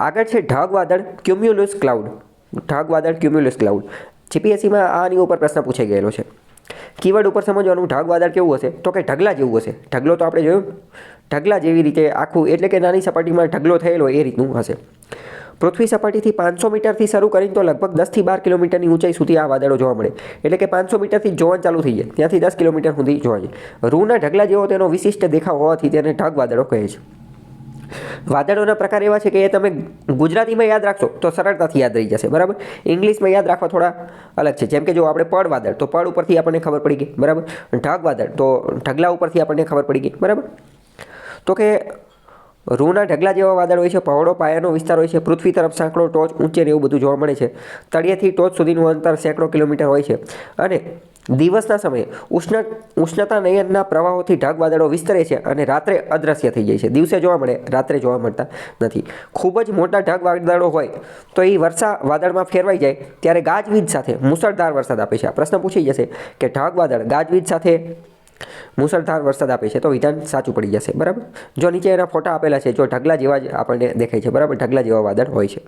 આગળ છે ઢગ વાદળ ક્યુમ્યુલસ ક્લાઉડ. ઢગ વાદળ ક્યુમ્યુલસ ક્લાઉડ. જીપીએસસીમાં આની ઉપર પ્રશ્ન પૂછાઈ ગયેલો છે. કીવર્ડ ઉપર સમજવાનું ઢગ વાદળ કેવું હશે? તો કે ઢગલા જેવું હશે. ઢગલો તો આપણે જોયું. ઢગલા જેવી રીતે આખું, એટલે કે નાની સપાટીમાં ઢગલો થયેલો એ રીતનું હશે. પૃથ્વી સપાટીથી પાંચસો મીટરથી શરૂ કરીને તો લગભગ દસથી બાર કિલોમીટરની ઊંચાઈ સુધી આ વાદળો જોવા મળે. એટલે કે પાંચસો મીટરથી જોવાનું ચાલુ થઈ જાય. ત્યાંથી દસ કિલોમીટર સુધી જોવા જાય રૂના ઢગલા જેવો તેનો વિશિષ્ટ દેખાવ હોવાથી તેને ઢગ વાદળો કહે છે. વાદળોના પ્રકાર એવા છે કે એ તમે ગુજરાતીમાં યાદ રાખશો તો સરળતાથી યાદ રહી જશે, બરાબર? ઇંગ્લિશમાં યાદ રાખવા થોડા અલગ છે. જેમ કે જો આપણે પડ વાદળ, તો પડ ઉપરથી આપણને ખબર પડી ગઈ, બરાબર? ઢગ વાદળ, તો ઢગલા ઉપરથી આપણને ખબર પડી ગઈ, બરાબર? તો કે રૂના ઢગલા જેવા વાદળ હોય છે, પહોળો પાયાનો વિસ્તાર હોય છે, પૃથ્વી તરફ સાંકડો ટોચ ઊંચે એવું બધું જોવા મળે છે. તળિયેથી ટોચ સુધીનું અંતર સેંકડો કિલોમીટર હોય છે. અને દિવસના સમયે ઉષ્ણ ઉષ્ણતા નયનના પ્રવાહોથી ઢગ વાદળો વિસ્તરે છે અને રાત્રે અદ્રશ્ય થઈ જાય છે. દિવસે જોવા મળે, રાત્રે જોવા મળતા નથી. ખૂબ જ મોટા ઢગ વાદળો હોય તો એ વર્ષા વાદળમાં ફેરવાઈ જાય ત્યારે ગાજવીજ સાથે મુસળધાર વરસાદ આપે છે. આ પ્રશ્ન પૂછી જશે કે ઢગ વાદળ ગાજવીજ સાથે મુસળધાર વરસાદ આપે છે તો વિધાન સાચું પડી જશે. બરાબર? જો નીચે એના ફોટા આપેલા છે, જો ઢગલા જેવા જ આપણને દેખાય છે. બરાબર? ઢગલા જેવા વાદળ હોય છે.